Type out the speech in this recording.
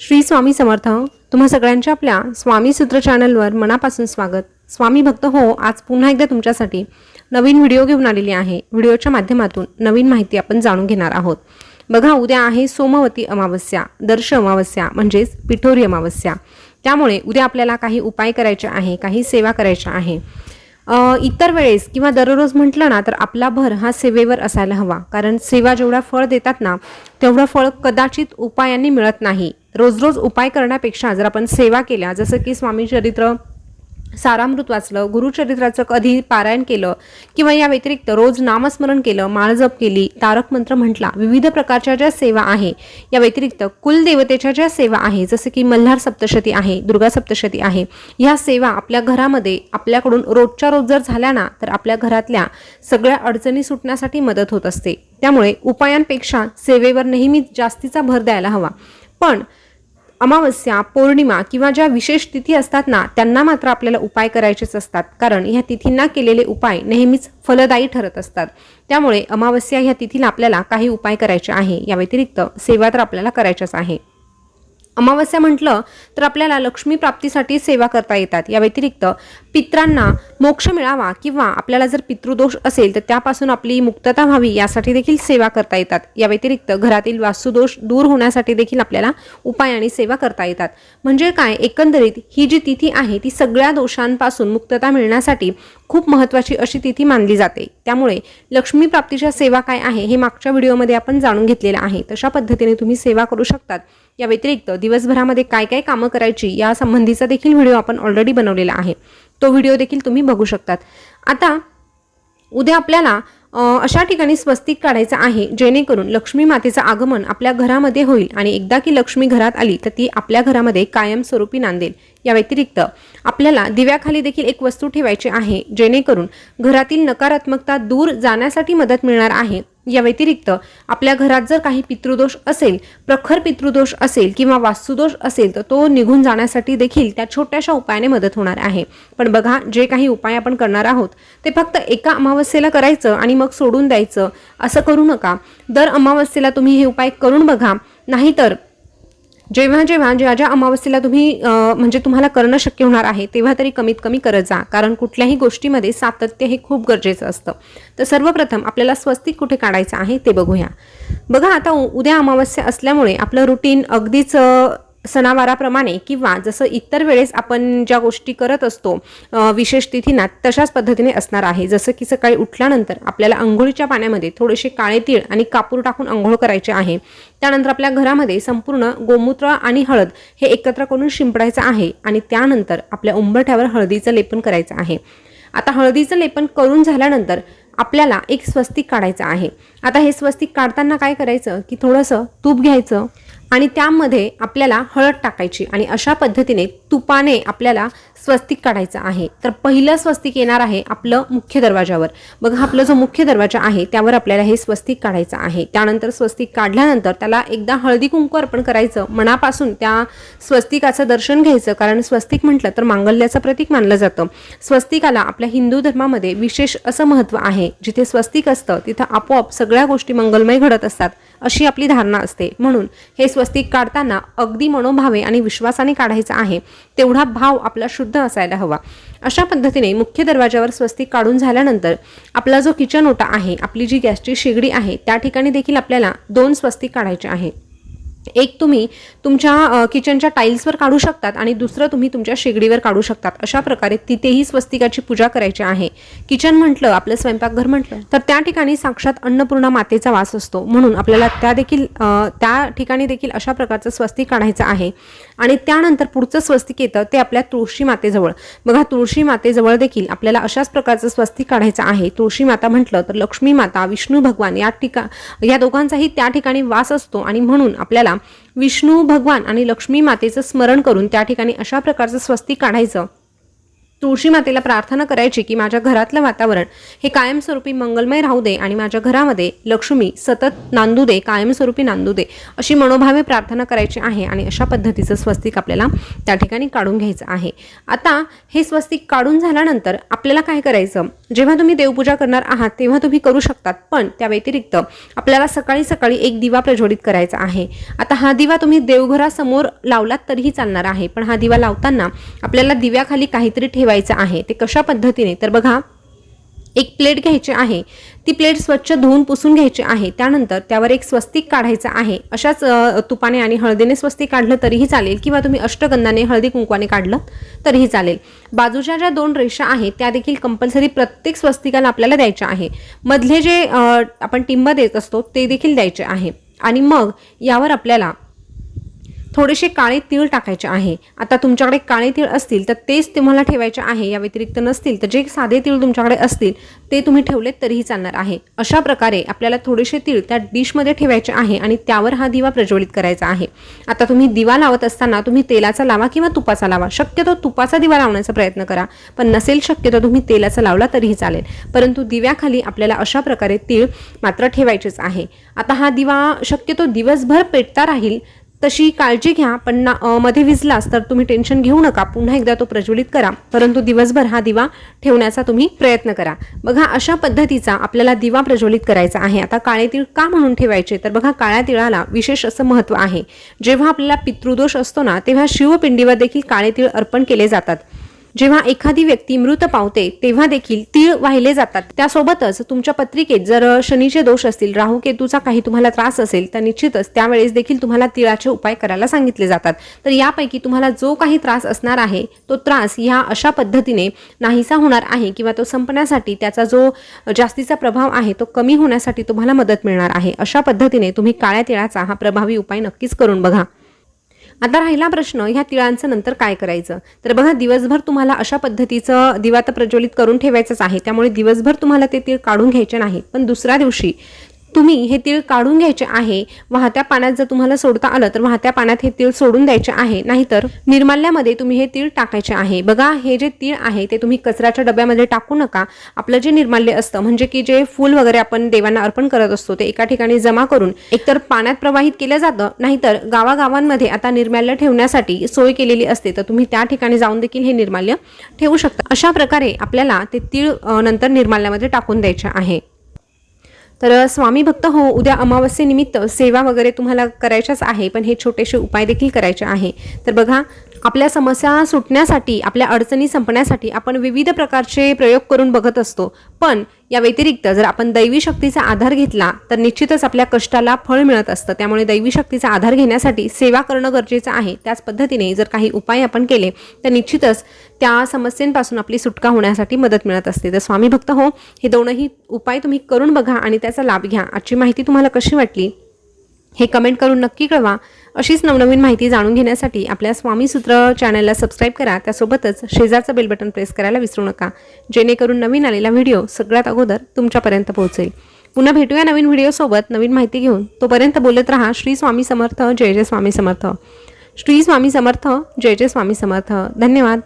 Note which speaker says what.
Speaker 1: श्री स्वामी समर्थ तुम्हा सगळ्यांच्या आपल्या स्वामी सूत्र चॅनलवर मनापासून स्वागत. स्वामी भक्त हो आज पुन्हा एकदा तुमच्यासाठी नवीन व्हिडिओ घेऊन आलेली आहे. व्हिडिओच्या माध्यमातून नवीन माहिती आपण जाणून घेणार आहोत. बघा उद्या आहे सोमवती अमावस्या दर्श अमावस्या म्हणजेच पिठोरी अमावस्या. त्यामुळे उद्या आपल्याला काही उपाय करायचे आहे काही सेवा करायच्या आहे. इतर वेळेस किंवा दररोज म्हटलं ना तर आपला भर हा सेवेवर असायला हवा. कारण सेवा जेवढा फळ देतात ना तेवढं फळ कदाचित उपायांनी मिळत नाही. रोज रोज उपाय करण्यापेक्षा जर आपण सेवा केल्या जसं की स्वामी चरित्र सारामृत वाचलं गुरुचरित्राचं कधी पारायण केलं किंवा या व्यतिरिक्त रोज नामस्मरण केलं माळजप केली तारक मंत्र म्हटला विविध प्रकारच्या ज्या सेवा आहे या व्यतिरिक्त कुलदेवतेच्या ज्या सेवा आहे जसं की मल्हार सप्तशती आहे दुर्गा सप्तशती आहे ह्या सेवा आपल्या घरामध्ये आपल्याकडून रोजच्या रोज जर झाल्या ना तर आपल्या घरातल्या सगळ्या अडचणी सुटण्यासाठी मदत होत असते. त्यामुळे उपायांपेक्षा सेवेवर नेहमी जास्तीचा भर द्यायला हवा. पण अमावस्या पौर्णिमा किंवा ज्या विशेष तिथी असतात ना त्यांना मात्र आपल्याला उपाय करायचेच असतात. कारण ह्या तिथींना केलेले उपाय नेहमीच फलदायी ठरत असतात. त्यामुळे अमावस्या ह्या तिथीला आपल्याला काही उपाय करायचे आहे. या व्यतिरिक्त सेवा तर आपल्याला करायच्याच आहे. अमावस्या म्हटलं तर आपल्याला लक्ष्मी प्राप्तीसाठी सेवा करता येतात. या व्यतिरिक्त पित्रांना मोक्ष मिळावा किंवा आपल्याला जर पितृदोष असेल तर त्यापासून आपली मुक्तता व्हावी यासाठी देखील सेवा करता येतात. या व्यतिरिक्त घरातील वास्तुदोष दूर होण्यासाठी देखील आपल्याला उपाय आणि सेवा करता येतात. म्हणजे काय? एकंदरीत ही जी तिथी आहे ती सगळ्या दोषांपासून मुक्तता मिळण्यासाठी खूप महत्त्वाची अशी तिथी मानली जाते. त्यामुळे लक्ष्मी प्राप्तीच्या सेवा काय आहे हे मागच्या व्हिडिओमध्ये आपण जाणून घेतलेलं आहे. तशा पद्धतीने तुम्ही सेवा करू शकतात. या व्यतिरिक्त दिवसभरामध्ये काय काय कामं करायची या संबंधीचा देखील व्हिडिओ आपण ऑलरेडी बनवलेला आहे. तो व्हिडिओ देखील तुम्ही बघू शकतात. आता उद्या आपल्याला अशा ठिकाणी स्वस्तिक काढायचं आहे जेणेकरून लक्ष्मी मातेचं आगमन आपल्या घरामध्ये होईल आणि एकदा की लक्ष्मी घरात आली तर ती आपल्या घरामध्ये कायमस्वरूपी नांदेल. या व्यतिरिक्त आपल्याला दिव्याखाली देखील एक वस्तू ठेवायची आहे जेणेकरून घरातील नकारात्मकता दूर जाण्यासाठी मदत मिळणार आहे. या व्यतिरिक्त आपल्या घरात जर काही पितृदोष असेल प्रखर पितृदोष असेल किंवा वास्तुदोष असेल तर तो निघून जाण्यासाठी देखील त्या छोट्याशा उपायाने मदत होणार आहे. पण बघा जे काही उपाय आपण करणार आहोत ते फक्त एका अमावस्येला करायचं आणि मग सोडून द्यायचं. असं करू नका. दर अमावस्येला तुम्ही हे उपाय करून बघा. नाहीतर जेव्हा जेव्हा ज्या ज्या अमावस्येला तुम्ही म्हणजे तुम्हाला करणं शक्य होणार आहे तेव्हा तरी कमीत कमी करत जा. कारण कुठल्याही गोष्टीमध्ये सातत्य हे खूप गरजेचं असतं. तर सर्वप्रथम आपल्याला स्वस्तिक कुठे काढायचं आहे ते बघूया. बघा आता उद्या अमावस्या असल्यामुळे आपलं रुटीन अगदीच सणावाराप्रमाणे किंवा जसं इतर वेळेस आपण ज्या गोष्टी करत असतो विशेष तिथींना तशाच पद्धतीने असणार आहे. जसं की सकाळी उठल्यानंतर आपल्याला अंघोळीच्या पाण्यामध्ये थोडेसे काळे तीळ आणि कापूर टाकून अंघोळ करायचे आहे. त्यानंतर आपल्या घरामध्ये संपूर्ण गोमूत्र आणि हळद हे एकत्र करून शिंपडायचं आहे आणि त्यानंतर आपल्या उंबरठ्यावर हळदीचं लेपन करायचं आहे. आता हळदीचं लेपन करून झाल्यानंतर आपल्याला एक स्वस्तिक काढायचं आहे. आता हे स्वस्तिक काढताना काय करायचं? की थोडंसं तूप घ्यायचं आणि त्यामध्ये आपल्याला हळद टाकायची आणि अशा पद्धतीने तुपाने आपल्याला स्वस्तिक काढायचं आहे. तर पहिलं स्वस्तिक येणार आहे आपलं मुख्य दरवाजावर बघा आपलं जो मुख्य दरवाजा आहे त्यावर आपल्याला हे स्वस्तिक काढायचं आहे. त्यानंतर स्वस्तिक काढल्यानंतर त्याला एकदा हळदी कुंकू अर्पण करायचं. मनापासून त्या स्वस्तिकाचं दर्शन घ्यायचं. कारण स्वस्तिक म्हटलं तर मांगल्याचं प्रतीक मानलं जातं. स्वस्तिकाला आपल्या हिंदू धर्मामध्ये विशेष असं महत्त्व आहे. जिथे स्वस्तिक असतं तिथं आपोआप सगळ्या गोष्टी मंगलमय घडत असतात अशी आपली धारणा असते. म्हणून हे स्वस्तिक काढताना अगदी मनोभावे आणि विश्वासाने काढायचं आहे तेवढा भाव आपला शुद्ध असायला हवा. अशा पद्धतीने मुख्य दरवाजावर स्वस्तिक काढून झाल्यानंतर आपला जो किचन ओटा आहे आपली जी गॅसची शेगडी आहे त्या ठिकाणी देखील आपल्याला दोन स्वस्तिक काढायचे आहे. एक तुम्ही तुमच्या किचनच्या टाईल्सवर काढू शकतात आणि दुसरं तुम्ही तुमच्या शेगडीवर काढू शकतात. अशा प्रकारे तिथेही स्वस्तिकाची पूजा करायची आहे. किचन म्हटलं आपलं स्वयंपाकघर म्हटलं तर त्या ठिकाणी साक्षात अन्नपूर्णा मातेचा वास असतो. म्हणून आपल्याला त्या देखील त्या ठिकाणी देखील अशा प्रकारचं स्वस्तिक काढायचं आहे. आणि त्यानंतर पुढचं स्वस्तिक येतं ते आपल्या तुळशी मातेजवळ. बघा तुळशी मातेजवळ देखील आपल्याला अशाच प्रकारचं स्वस्तिक काढायचं आहे. तुळशी माता म्हटलं तर लक्ष्मी माता विष्णू भगवान या ठिका या दोघांचाही त्या ठिकाणी वास असतो. आणि म्हणून आपल्याला विष्णू भगवान आणि लक्ष्मी मातेचं स्मरण करून त्या ठिकाणी अशा प्रकारचं स्वस्तिक काढायचं तुळशी मातेला प्रार्थना करायची की माझ्या घरातलं वातावरण हे कायमस्वरूपी मंगलमय राहू दे आणि माझ्या घरामध्ये लक्ष्मी सतत नांदू दे कायमस्वरूपी नांदू दे अशी मनोभावे प्रार्थना करायची आहे आणि अशा पद्धतीचं स्वस्तिक आपल्याला त्या ठिकाणी काढून घ्यायचं आहे. आता हे स्वस्तिक काढून झाल्यानंतर आपल्याला काय करायचं? जेव्हा तुम्ही देवपूजा करणार आहात तेव्हा तुम्ही करू शकतात पण त्या व्यतिरिक्त आपल्याला सकाळी सकाळी एक दिवा प्रज्वलित करायचा आहे. आता हा दिवा तुम्ही देवघरासमोर लावलात तरीही चालणार आहे पण हा दिवा लावताना आपल्याला दिव्याखाली काहीतरी ठेवा ठेवायचं आहे. ते कशा पद्धतीने? तर बघा एक प्लेट घ्यायची आहे. ती प्लेट स्वच्छ धुवून पुसून घ्यायची आहे. त्यानंतर त्यावर एक स्वस्तिक काढायचं आहे. अशाच तुपाने आणि हळदीने स्वस्तिक काढलं तरीही चालेल किंवा तुम्ही अष्टगंधाने हळदी कुंकवाने काढलं तरीही चालेल. बाजूच्या ज्या दोन रेषा आहेत त्या देखील कंपल्सरी प्रत्येक स्वस्तिकाला आपल्याला द्यायच्या आहे. मधले जे आपण टिंब देत असतो ते देखील द्यायचे आहे. आणि मग यावर आपल्याला थोडेसे काळे तीळ टाकायचे आहे. आता तुमच्याकडे काळे तीळ असतील तर तेच तुम्हाला ठेवायचे आहे. या व्यतिरिक्त नसतील तर जे साधे तीळ तुमच्याकडे असतील ते तुम्ही ठेवलेत तरीही चालणार आहे. अशा प्रकारे आपल्याला थोडेसे तीळ त्या डिशमध्ये ठेवायचे आहे आणि त्यावर हा दिवा प्रज्वलित करायचा आहे. आता तुम्ही दिवा लावत असताना तुम्ही तेलाचा लावा किंवा तुपाचा लावा. शक्यतो तुपाचा दिवा लावण्याचा प्रयत्न करा. पण नसेल शक्यतो तुम्ही तेलाचा लावला तरीही चालेल. परंतु दिव्याखाली आपल्याला अशा प्रकारे तीळ मात्र ठेवायचेच आहे. आता हा दिवा शक्यतो दिवसभर पेटता राहील तशी काळजी घ्या पण ना मध्ये विजलास तर तुम्ही टेन्शन घेऊ नका. पुन्हा एकदा तो प्रज्वलित करा. परंतु दिवसभर हा दिवा ठेवण्याचा तुम्ही प्रयत्न करा. बघा अशा पद्धतीचा आपल्याला दिवा प्रज्वलित करायचा आहे. आता काळे तीळ का म्हणून ठेवायचे? तर बघा काळ्या तिळाला विशेष असं महत्त्व आहे. जेव्हा आपल्याला पितृदोष असतो ना तेव्हा शिवपिंडीवर देखील काळे तीळ अर्पण केले जातात. जेव्हा एखादी व्यक्ती मृत पावते तेव्हा देखील तीळ वाहिले जातात. त्यासोबतच तुमच्या पत्रिकेत जर शनीचे दोष असतील राहू केतूचा काही तुम्हाला त्रास असेल तर निश्चितच त्यावेळेस देखील तुम्हाला तिळाचे उपाय करायला सांगितले जातात. तर यापैकी तुम्हाला जो काही त्रास असणार आहे तो त्रास ह्या अशा पद्धतीने नाहीसा होणार आहे किंवा तो संपण्यासाठी त्याचा जो जास्तीचा प्रभाव आहे तो कमी होण्यासाठी तुम्हाला मदत मिळणार आहे. अशा पद्धतीने तुम्ही काळ्या तिळाचा हा प्रभावी उपाय नक्कीच करून बघा. आता राहिला प्रश्न ह्या तिळांचं नंतर काय करायचं? तर बघा दिवसभर तुम्हाला अशा पद्धतीचं दिवा तर प्रज्वलित करून ठेवायचंच आहे. त्यामुळे दिवसभर तुम्हाला ते तीळ काढून घ्यायचे नाहीत. पण दुसऱ्या दिवशी तुम्ही हे तीळ काढून घ्यायचे आहे वाहत्या पाण्यात जर तुम्हाला सोडता आलं तर वाहत्या पाण्यात हे तीळ सोडून द्यायचे आहे. नाहीतर निर्माल्यामध्ये तुम्ही हे तीळ टाकायचे आहे. बघा हे जे तीळ आहे ते तुम्ही कचऱ्याच्या डब्यामध्ये टाकू नका. आपलं जे निर्माल्य असतं म्हणजे की जे फूल वगैरे आपण देवांना अर्पण करत असतो ते एका ठिकाणी जमा करून एकतर पाण्यात प्रवाहित केलं जातं नाहीतर गावागावांमध्ये आता निर्माल्य ठेवण्यासाठी सोय केलेली असते तर तुम्ही त्या ठिकाणी जाऊन देखील हे निर्माल्य ठेवू शकता. अशा प्रकारे आपल्याला ते तीळ नंतर निर्माल्यामध्ये टाकून द्यायचे आहे. तर स्वामी भक्त हो उद्या अमावस्येनिमित्त सेवा वगैरे तुम्हाला करायच्याच आहे पण हे छोटेसे उपाय देखील करायचे आहे. तर बघा आपल्या समस्या सुटण्यासाठी आपल्या अडचणी संपण्यासाठी आपण विविध प्रकारचे प्रयोग करून बघत असतो. पण या व्यतिरिक्त जर आपण दैवी शक्तीचा आधार घेतला तर निश्चितच आपल्या कष्टाला फळ मिळत असतं. त्यामुळे दैवी शक्तीचा आधार घेण्यासाठी सेवा करणं गरजेचं आहे. त्याच पद्धतीने जर काही उपाय आपण केले तर निश्चितच त्या समस्येपासून आपली सुटका होण्यासाठी मदत मिळत असते. तर स्वामी भक्त हो हे दोनही उपाय तुम्ही करून बघा आणि त्याचा लाभ घ्या. आजची माहिती तुम्हाला कशी वाटली? हे कमेंट करून नक्की कळवा. अशीच नवनवीन माहिती जाणून घेण्यासाठी आपल्या स्वामी सूत्र चॅनलला सबस्क्राईब करा. त्यासोबतच शेजारचं बेल बटन प्रेस करायला विसरू नका. जेणेकरून नवीन आलेला व्हिडिओ सगळ्यात अगोदर तुमच्यापर्यंत पोहोचेल. पुन्हा भेटूया नवीन व्हिडिओसोबत नवीन माहिती घेऊन. तोपर्यंत बोलत राहा श्री स्वामी समर्थ जय जय स्वामी समर्थ. श्री स्वामी समर्थ जय जय स्वामी समर्थ. धन्यवाद.